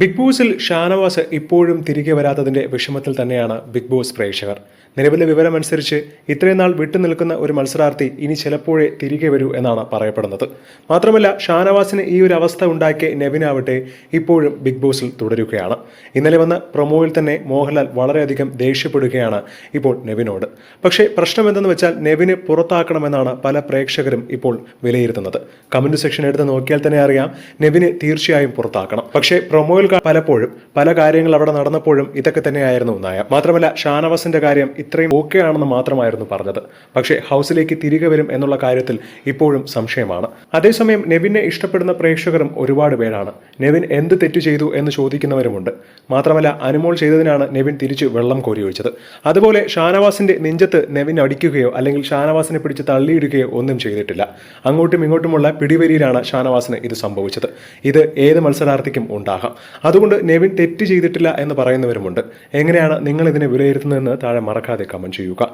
Big ബോസിൽ ഷാനവാസ് ഇപ്പോഴും തിരികെ വരാത്തതിന്റെ വിഷമത്തിൽ തന്നെയാണ് ബിഗ് ബോസ് പ്രേക്ഷകർ. നിലവിലെ വിവരമനുസരിച്ച് ഇത്രയും നാൾ വിട്ടുനിൽക്കുന്ന ഒരു മത്സരാർത്ഥി ഇനി ചിലപ്പോഴേ തിരികെ വരൂ എന്നാണ് പറയപ്പെടുന്നത്. മാത്രമല്ല ഷാനവാസിന് ഈ ഒരു അവസ്ഥ ഉണ്ടാക്കിയ നെവിനാവട്ടെ ഇപ്പോഴും ബിഗ് ബോസിൽ തുടരുകയാണ്. ഇന്നലെ വന്ന പ്രൊമോയിൽ തന്നെ മോഹൻലാൽ വളരെയധികം ദേഷ്യപ്പെടുകയാണ് ഇപ്പോൾ നെവിനോട്. പക്ഷേ പ്രശ്നം എന്തെന്ന് വെച്ചാൽ നെവിന് പുറത്താക്കണമെന്നാണ് പല പ്രേക്ഷകരും ഇപ്പോൾ വിലയിരുത്തുന്നത്. കമന്റ് സെക്ഷൻ എടുത്ത് നോക്കിയാൽ തന്നെ അറിയാം നെവിന് തീർച്ചയായും പുറത്താക്കണം. പക്ഷേ പ്രൊമോയിൽ കാ- പലപ്പോഴും പല കാര്യങ്ങൾ അവിടെ നടന്നപ്പോഴും ഇതൊക്കെ തന്നെയായിരുന്നു നായ. മാത്രമല്ല ഷാനവാസിന്റെ കാര്യം ഇത്രയും ഓക്കെ ആണെന്ന് മാത്രമായിരുന്നു പറഞ്ഞത്. പക്ഷേ ഹൗസിലേക്ക് തിരികെ വരും എന്നുള്ള കാര്യത്തിൽ ഇപ്പോഴും സംശയമാണ്. അതേസമയം നെവിനെ ഇഷ്ടപ്പെടുന്ന പ്രേക്ഷകരും ഒരുപാട് പേരാണ്. നെവിൻ എന്ത് തെറ്റ് ചെയ്തു എന്ന് ചോദിക്കുന്നവരുമുണ്ട്. മാത്രമല്ല അനുമോൾ ചെയ്തതിനാണ് നെവിൻ തിരിച്ചു വെള്ളം കോരി ഒഴിച്ചത്. അതുപോലെ ഷാനവാസിന്റെ നെഞ്ചത്ത് നെവിൻ അടിക്കുകയോ അല്ലെങ്കിൽ ഷാനവാസിനെ പിടിച്ച് തള്ളിയിടുകയോ ഒന്നും ചെയ്തിട്ടില്ല. അങ്ങോട്ടും ഇങ്ങോട്ടുമുള്ള പിടിവരിയിലാണ് ഷാനവാസിന് ഇത് സംഭവിച്ചത്. ഇത് ഏത് മത്സരാർത്ഥിക്കും ഉണ്ടാകാം. അതുകൊണ്ട് നെവിൻ തെറ്റ് ചെയ്തിട്ടില്ല എന്ന് പറയുന്നവരുമുണ്ട്. എങ്ങനെയാണ് നിങ്ങൾ ഇതിനെ വിലയിരുത്തുന്നതെന്ന് താഴെ മറക്കാതെ കമന്റ് ചെയ്യുക.